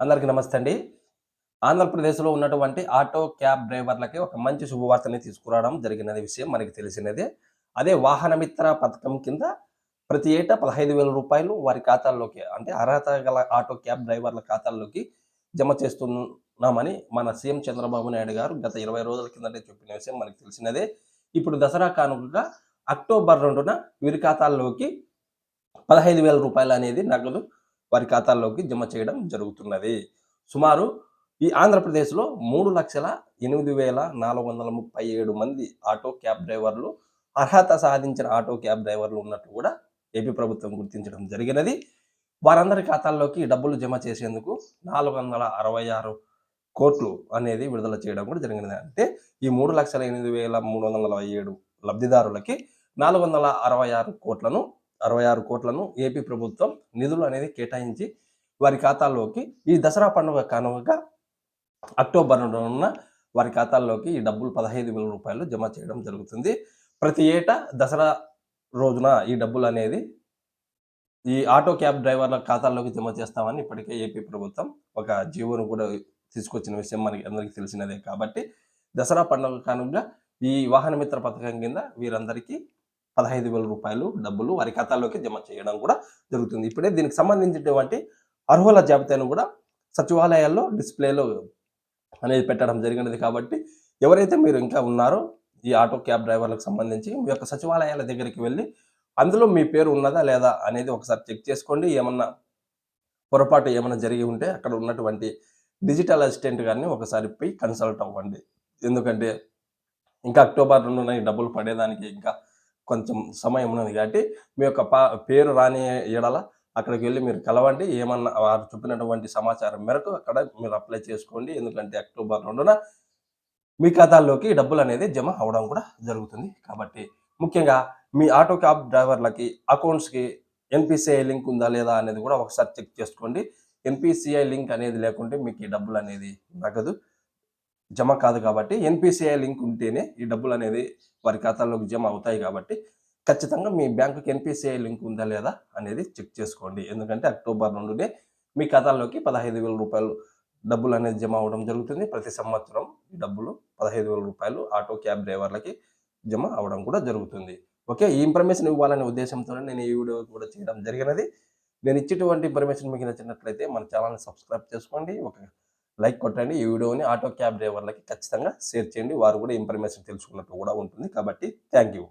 అందరికీ నమస్తే అండి. ఆంధ్రప్రదేశ్లో ఉన్నటువంటి ఆటో క్యాబ్ డ్రైవర్లకి ఒక మంచి శుభవార్తని తీసుకురావడం జరిగినది విషయం మనకి తెలిసినదే. అదే వాహనమిత్ర పథకం కింద ప్రతి ఏటా పదహైదు వేల రూపాయలు వారి ఖాతాల్లోకి అంటే అర్హత గల ఆటో క్యాబ్ డ్రైవర్ల ఖాతాల్లోకి జమ చేస్తున్నామని మన సీఎం చంద్రబాబు నాయుడు గారు గత ఇరవై రోజుల కిందటే చెప్పిన విషయం మనకి తెలిసినదే. ఇప్పుడు దసరా కానుకగా అక్టోబర్ రెండున వీరి ఖాతాల్లోకి పదహైదు వేల రూపాయలు అనేది నగదు వారి ఖాతాల్లోకి జమ చేయడం జరుగుతున్నది. సుమారు ఈ ఆంధ్రప్రదేశ్లో మూడు లక్షల ఎనిమిది వేల నాలుగు వందల ముప్పై ఏడు మంది ఆటో క్యాబ్ డ్రైవర్లు అర్హత సాధించిన ఆటో క్యాబ్ డ్రైవర్లు ఉన్నట్టు కూడా ఏపీ ప్రభుత్వం గుర్తించడం జరిగినది. వారందరి ఖాతాల్లోకి డబ్బులు జమ చేసేందుకు నాలుగు వందల అరవై ఆరు కోట్లు అనేది విడుదల చేయడం కూడా జరిగినది. అంటే ఈ మూడు లక్షల ఎనిమిది వేల మూడు వందల నలభై ఏడు లబ్ధిదారులకి నాలుగు వందల అరవై ఆరు కోట్లను అరవై ఆరు కోట్లను ఏపీ ప్రభుత్వం నిధులు అనేది కేటాయించి వారి ఖాతాల్లోకి ఈ దసరా పండుగ కానుకగా అక్టోబర్ ఉన్న వారి ఖాతాల్లోకి ఈ డబ్బులు పదహైదు వేల రూపాయలు జమ చేయడం జరుగుతుంది. ప్రతి ఏటా దసరా రోజున ఈ డబ్బులు అనేది ఈ ఆటో క్యాబ్ డ్రైవర్ల ఖాతాల్లోకి జమ చేస్తామని ఇప్పటికే ఏపీ ప్రభుత్వం ఒక జీవోను కూడా తీసుకొచ్చిన విషయం మనకి అందరికీ తెలిసినదే కాబట్టి దసరా పండుగ కానుకగా ఈ వాహన మిత్ర పథకం కింద వీరందరికీ పదహైదు వేల రూపాయలు డబ్బులు వారి ఖాతాల్లోకి జమ చేయడం కూడా జరుగుతుంది. ఇప్పుడే దీనికి సంబంధించినటువంటి అర్హుల జాబితాను కూడా సచివాలయాల్లో డిస్ప్లేలో అనేది పెట్టడం జరిగినది కాబట్టి ఎవరైతే మీరు ఇంకా ఉన్నారో ఈ ఆటో క్యాబ్ డ్రైవర్లకు సంబంధించి మీ యొక్క సచివాలయాల దగ్గరికి వెళ్ళి అందులో మీ పేరు ఉన్నదా లేదా అనేది ఒకసారి చెక్ చేసుకోండి. ఏమన్నా పొరపాటు ఏమైనా జరిగి ఉంటే అక్కడ ఉన్నటువంటి డిజిటల్ అసిస్టెంట్ గారిని ఒకసారి పోయి కన్సల్ట్ అవ్వండి. ఎందుకంటే ఇంకా అక్టోబర్ రెండున డబ్బులు పడేదానికి ఇంకా కొంచెం సమయం ఉన్నది కాబట్టి మీ యొక్క పా పేరు రాని ఎడల అక్కడికి వెళ్ళి మీరు కలవండి. ఏమన్నా వారు చెప్పినటువంటి సమాచారం మేరకు అక్కడ మీరు అప్లై చేసుకోండి. ఎందుకంటే అక్టోబర్ రెండున మీ ఖాతాల్లోకి డబ్బులు అనేది జమ అవడం కూడా జరుగుతుంది. కాబట్టి ముఖ్యంగా మీ ఆటో క్యాబ్ డ్రైవర్లకి అకౌంట్స్కి ఎన్పిసిఐ లింక్ ఉందా లేదా అనేది కూడా ఒకసారి చెక్ చేసుకోండి. ఎన్పిసిఐ లింక్ అనేది లేకుంటే మీకు ఈ డబ్బులు అనేది నగదు. జమ కాదు కాబట్టి ఎన్పిసిఐ లింక్ ఉంటేనే ఈ డబ్బులు అనేది వారి ఖాతాల్లోకి జమ అవుతాయి కాబట్టి ఖచ్చితంగా మీ బ్యాంకుకి ఎన్పిసిఐ లింక్ ఉందా లేదా అనేది చెక్ చేసుకోండి. ఎందుకంటే అక్టోబర్ నుండినే మీ ఖాతాల్లోకి పదహైదు వేల రూపాయలు డబ్బులు అనేది జమ అవడం జరుగుతుంది. ప్రతి సంవత్సరం ఈ డబ్బులు పదహైదు వేల రూపాయలు ఆటో క్యాబ్ డ్రైవర్లకి జమ అవడం కూడా జరుగుతుంది. ఓకే ఈ ఇన్ఫర్మేషన్ ఇవ్వాలనే ఉద్దేశంతో నేను ఈ వీడియో కూడా చేయడం జరిగినది. నేను ఇచ్చేటువంటి ఇన్ఫర్మేషన్ మీకు నచ్చినట్లయితే మన ఛానల్ని సబ్స్క్రైబ్ చేసుకోండి. ఒక లైక్ కొట్టండి. ఈ వీడియోని ఆటో క్యాబ్ డ్రైవర్లకి ఖచ్చితంగా షేర్ చేయండి. వారు కూడా ఇన్ఫర్మేషన్ తెలుసుకున్నట్టు కూడా ఉంటుంది. కాబట్టి థ్యాంక్ యూ.